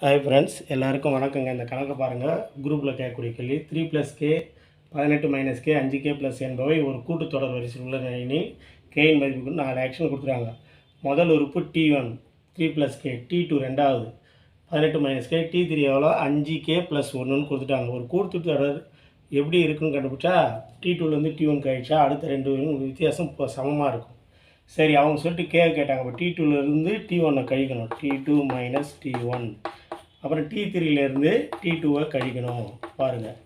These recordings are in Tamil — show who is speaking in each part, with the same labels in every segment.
Speaker 1: ஹாய் ஃப்ரெண்ட்ஸ் எல்லாருக்கும் வணக்கங்க. இந்த கணக்கை பாருங்கள் குரூப்பில் கேட்கக்கூடிய கேள்வி த்ரீ ப்ளஸ் கே பதினெட்டு மைனஸ் கே அஞ்சு கே ப்ளஸ் என்பவை ஒரு கூட்டுத்தொடர் வரிசையில் உள்ள எண்ணில் கேயின் மதிப்புக்கு நாலு ஆக்ஷன் கொடுத்துருக்காங்க. முதல் உறுப்பு T one three plus K T two ரெண்டாவது. பதினெட்டு மைனஸ் கே டி த்ரீ எவ்வளோ அஞ்சு கே ப்ளஸ் ஒன்றுன்னு கொடுத்துட்டாங்க. ஒரு கூட்டுத்தொடர் எப்படி இருக்குன்னு கண்டுபிடிச்சா டி டூலேருந்து டி ஒன் கழிச்சா அடுத்த ரெண்டு வித்தியாசம் இப்போ சமமாக இருக்கும். சரி அவங்க சொல்லிட்டு கே கேட்டாங்க. இப்போ டி டூலேருந்து டி ஒன்னை கழிக்கணும். T two minus T one அப்புறம் டி த்ரீலேருந்து டி டூவை கழிக்கணும். பாருங்கள்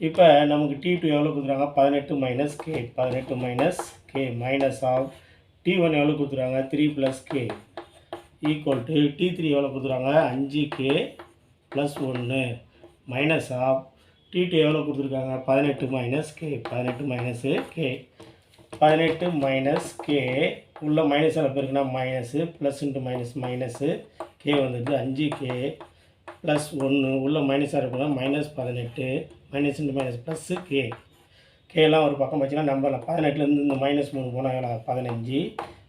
Speaker 1: இப்போ நமக்கு டி டூ எவ்வளோ கொடுத்துருக்காங்க பதினெட்டு மைனஸ் கே பதினெட்டு minus K minus of T one எவ்வளோ கொடுத்துருக்காங்க three plus K equal to T three எவ்வளோ கொடுத்துருக்காங்க அஞ்சு கே ப்ளஸ் ஒன்று மைனஸ் ஆஃப் டி டூ எவ்வளோ கொடுத்துருக்காங்க? பதினெட்டு மைனஸ் கே பதினெட்டு மைனஸு கே பதினெட்டு மைனஸ் கே உள்ள மைனஸ் எவ்வளோ பேருக்குன்னா minus plus into minus minus K வந்துட்டு அஞ்சு கே ப்ளஸ் ஒன்று உள்ளே மைனஸாக இருக்குன்னா மைனஸ் பதினெட்டு minus into minus plus K கேலாம் ஒரு பக்கம் வச்சுன்னா நம்பரில் பதினெட்டுலேருந்து இந்த மைனஸ் மூணு போனால் எவ்வளோ பதினஞ்சு.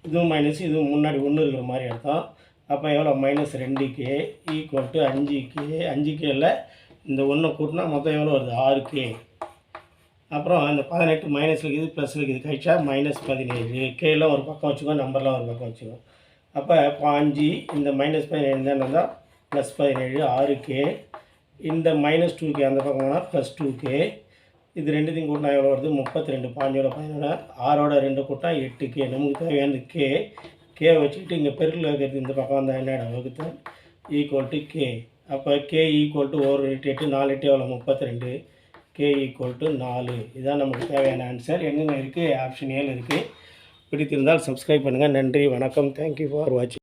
Speaker 1: இதுவும் மைனஸ் இதுவும் முன்னாடி ஒன்று இருக்கிற மாதிரி அர்த்தம். அப்போ எவ்வளோ மைனஸ் ரெண்டு கே ஈக்குவல் டு அஞ்சு கே அஞ்சு கேல இந்த ஒன்றை கூட்டினா மொத்தம் எவ்வளோ வருது? ஆறு கே அப்புறம் அந்த பதினெட்டு மைனஸில் இருக்குது ப்ளஸில் இருக்குது கழிச்சா மைனஸ் பதினேழு. கேலாம் ஒரு பக்கம் வச்சுக்கோ நம்பர்லாம் ஒரு பக்கம் வச்சுக்கோ. அப்போ பாஞ்சு இந்த மைனஸ் பதினேழு தான் இருந்தால் ப்ளஸ் பதினேழு ஆறு கே இந்த மைனஸ் டூ கே அந்த பக்கம் போனால் ப்ளஸ் டூ கே இது ரெண்டுத்தையும் கூட்டினா எவ்வளோ வருது? முப்பத்தி ரெண்டு பாஞ்சோட பதினோட ஆறோட ரெண்டு கூட்டினா எட்டு கே நமக்கு தேவையானது கே கே வச்சுக்கிட்டு இங்கே பெருக்கில் இருக்கிறது இந்த பக்கம் வந்தால் என்னடா வகுத்தல் ஈக்குவல் டு கே அப்போ கே ஈக்குவல் டு ஒரு எட்டு எட்டு நாலு எட்டு எவ்வளோ முப்பத்தி ரெண்டு கே ஈக்குவல் டு நாலு. இதுதான் நமக்கு தேவையான ஆன்சர் எங்கெங்கே இருக்குது ஆப்ஷன் ஏழு இருக்குது பிடித்திருந்தால் சப்ஸ்கிரைப் பண்ணுங்கள் நன்றி. வணக்கம். தேங்க்யூ ஃபார் வாட்சிங்